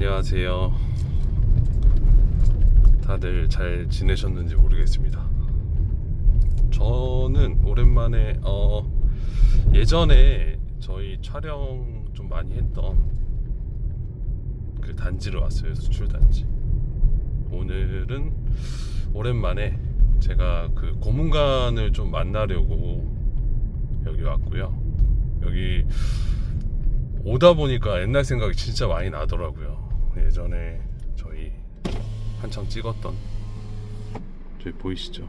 안녕하세요. 다들 잘 지내셨는지 모르겠습니다. 저는 오랜만에 어 예전에 저희 촬영 좀 많이 했던 그 단지로 왔어요. 수출 단지. 오늘은 오랜만에 제가 그 고문관을 좀 만나려고 여기 왔고요. 여기 오다 보니까 옛날 생각이 진짜 많이 나더라고요. 예전에 저희 한창 찍었던 저희 보이시죠?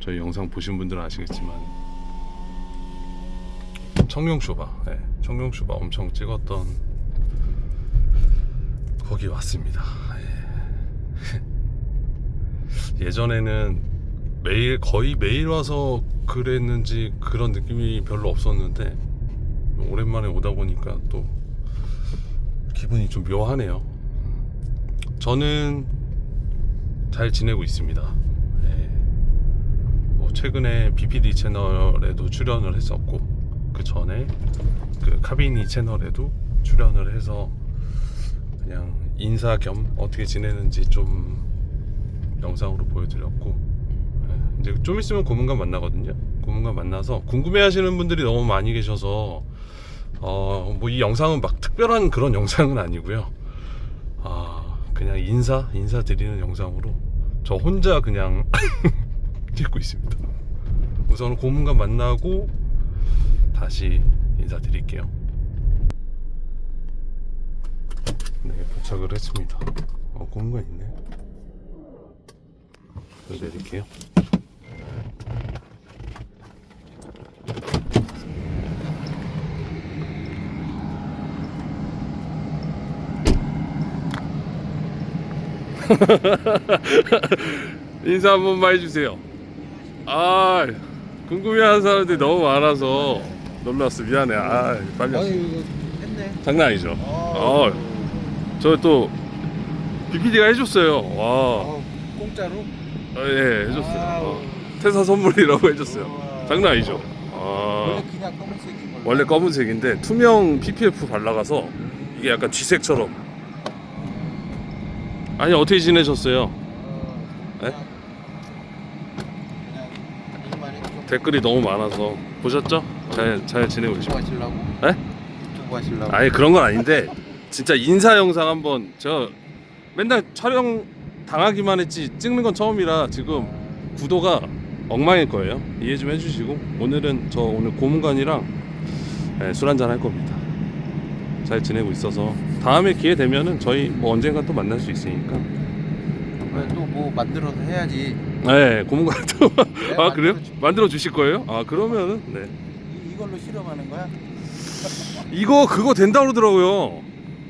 저희 영상 보신 분들은 아시겠지만 청룡쇼바, 네, 청룡쇼바 엄청 찍었던 거기 왔습니다. 예. 예전에는 매일 거의 매일 와서 그랬는지 그런 느낌이 별로 없었는데 오랜만에 오다 보니까 또 기분이 좀 묘하네요. 저는 잘 지내고 있습니다. 네. 뭐 최근에 BPD 채널에도 출연을 했었고 그 전에 그 카비니 채널에도 출연을 해서 그냥 인사 겸 어떻게 지내는지 좀 영상으로 보여드렸고 네, 이제 좀 있으면 고문관 만나거든요. 고문관 만나서 궁금해하시는 분들이 너무 많이 계셔서 어 뭐 이 영상은 막 특별한 그런 영상은 아니고요. 아 그냥 인사 인사 드리는 영상으로 저 혼자 그냥 찍고 있습니다. 우선 고문관 만나고 다시 인사드릴게요. 네 도착을 했습니다. 어 고문관 있네. 여기 내릴게요. 인사 한 번만 해주세요. 아, 궁금해하는 사람들이 너무 많아서 놀랐어. 미안해. 아, 빨리. 왔어. 아니 했네. 장난 아니죠. 어, 저또 BPD가 해줬어요. 와, 어, 공짜로? 어, 예, 해줬어요. 어, 퇴사 선물이라고 해줬어요. 우와. 장난 아니죠. 원래 아, 그냥 검은색인 걸로. 원래 검은색인데 투명 PPF 발라가서 이게 약간 쥐색처럼. 아니 어떻게 지내셨어요? 어, 네? 댓글이 너무 많아서 보셨죠? 잘, 잘 지내고 계십니까? 하시려고? 네? 유튜브 하시려고? 아니 그런 건 아닌데 진짜 인사 영상 한번 저 맨날 촬영 당하기만 했지 찍는 건 처음이라 지금 구도가 엉망일 거예요 이해 좀 해주시고 오늘은 저 오늘 고문관이랑 네, 술 한잔 할 겁니다 잘 지내고 있어서 다음에 기회 되면은 저희 뭐 언젠가 또 만날 수 있으니까 또 뭐 만들어서 해야지. 네 고문관도 아 그래요? 만들어줄게. 만들어 주실 거예요? 아 그러면은 네 이, 이걸로 실험하는 거야? 이거 그거 된다 그러더라고요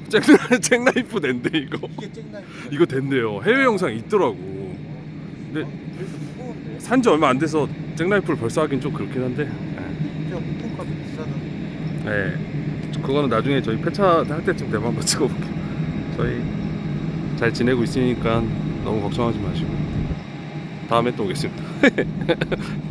잭, 잭나이프 된대 이거 이게 쨍나. 이거 된대요. 해외 영상 있더라고. 근데 그래서 무거운데. 산 지 얼마 안 돼서 잭라이프를 벌써 하긴 좀 그렇긴 한데. 저 폰값이 비싸던. 네. 그거는 나중에 저희 폐차 할 때쯤 되면 한번 찍어볼게요. 저희 잘 지내고 있으니까 너무 걱정하지 마시고 다음에 또 오겠습니다.